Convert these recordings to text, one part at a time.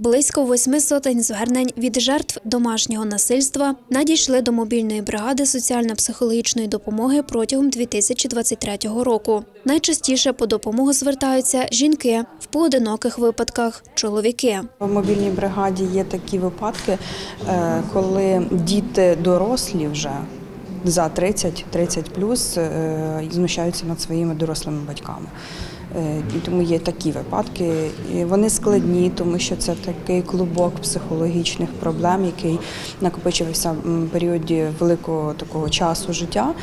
Близько восьми сотень звернень від жертв домашнього насильства надійшли до мобільної бригади соціально-психологічної допомоги протягом 2023 року. Найчастіше по допомогу звертаються жінки, в поодиноких випадках чоловіки. В мобільній бригаді є такі випадки, е, коли діти дорослі вже за 30-30 плюс е, знущаються над своїми дорослими батьками. Е, Тому є такі випадки. І вони складні, тому що це такий клубок психологічних проблем, який накопичився в періоді великого такого часу життя.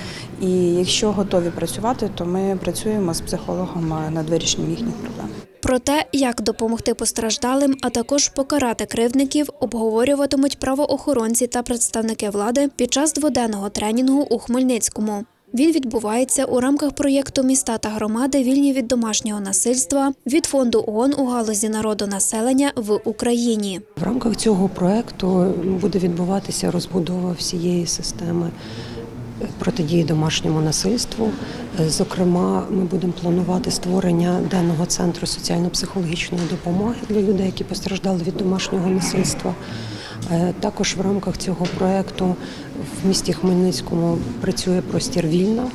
І якщо готові працювати, то ми працюємо з психологом над вирішенням їхніх проблем. Про те, як допомогти постраждалим, а також покарати кривдників, обговорюватимуть правоохоронці та представники влади під час дводенного тренінгу у Хмельницькому. Він відбувається у рамках проєкту Міста та громади вільні від домашнього насильства від фонду ООН у галузі народонаселення в Україні. В рамках цього проекту буде відбуватися розбудова всієї системи протидії домашньому насильству. Е, Зокрема, ми будемо планувати створення денного центру соціально-психологічної допомоги для людей, які постраждали від домашнього насильства. Е, Також в рамках цього проекту в місті Хмельницькому працює простір вільна.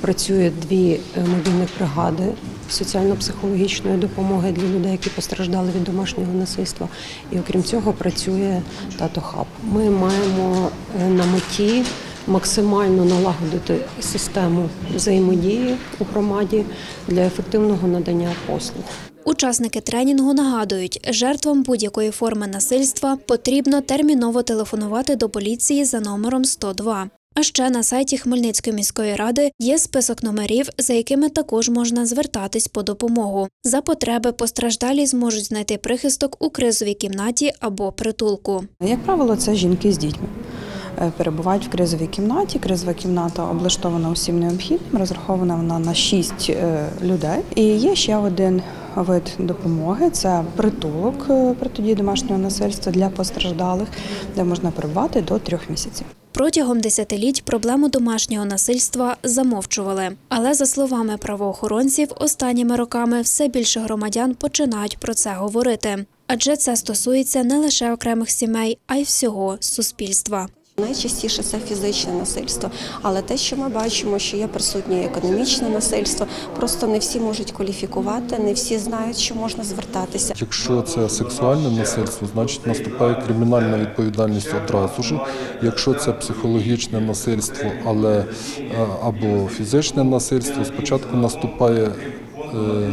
Працює дві е, мобільних бригади соціально-психологічної допомоги для людей, які постраждали від домашнього насильства. І окрім цього працює тато хаб. Ми маємо на меті максимально налагодити систему взаємодії у громаді для ефективного надання послуг. Учасники тренінгу нагадують, жертвам будь-якої форми насильства потрібно терміново телефонувати до поліції за номером 102. А ще на сайті Хмельницької міської ради є список номерів, за якими також можна звертатись по допомогу. За потреби постраждалі зможуть знайти прихисток у кризовій кімнаті або притулку. Як правило, це жінки з дітьми. Е, Перебувають в кризовій кімнаті. Кризова кімната облаштована усім необхідним, розрахована вона на 6 людей. І є ще один вид допомоги це притулок е, протидії домашнього насильства для постраждалих, де можна перебувати до трьох місяців. Протягом десятиліть проблему домашнього насильства замовчували. Але за словами правоохоронців, останніми роками все більше громадян починають про це говорити. Адже це стосується не лише окремих сімей, а й всього суспільства. Найчастіше це фізичне насильство, але те, що ми бачимо, що є присутнє економічне насильство, просто не всі можуть кваліфікувати, не всі знають, що можна звертатися. Якщо це сексуальне насильство, значить наступає кримінальна відповідальність одразу ж. Якщо це психологічне насильство, але е, або фізичне насильство, спочатку наступає е,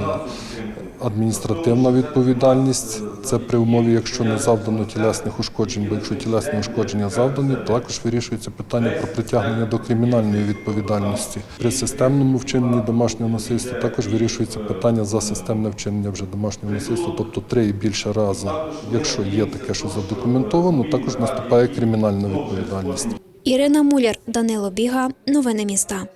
адміністративна відповідальність. Це при умові, якщо не завдано тілесних ушкоджень, бо якщо тілесні ушкодження завдані, також вирішується питання про притягнення до кримінальної відповідальності. При системному вчиненні домашнього насильства також вирішується питання за системне вчинення вже домашнього насильства, тобто три і більше рази. Якщо є таке, що задокументовано, також наступає кримінальна відповідальність. Ірина Муляр, Данило Біга. Новини міста.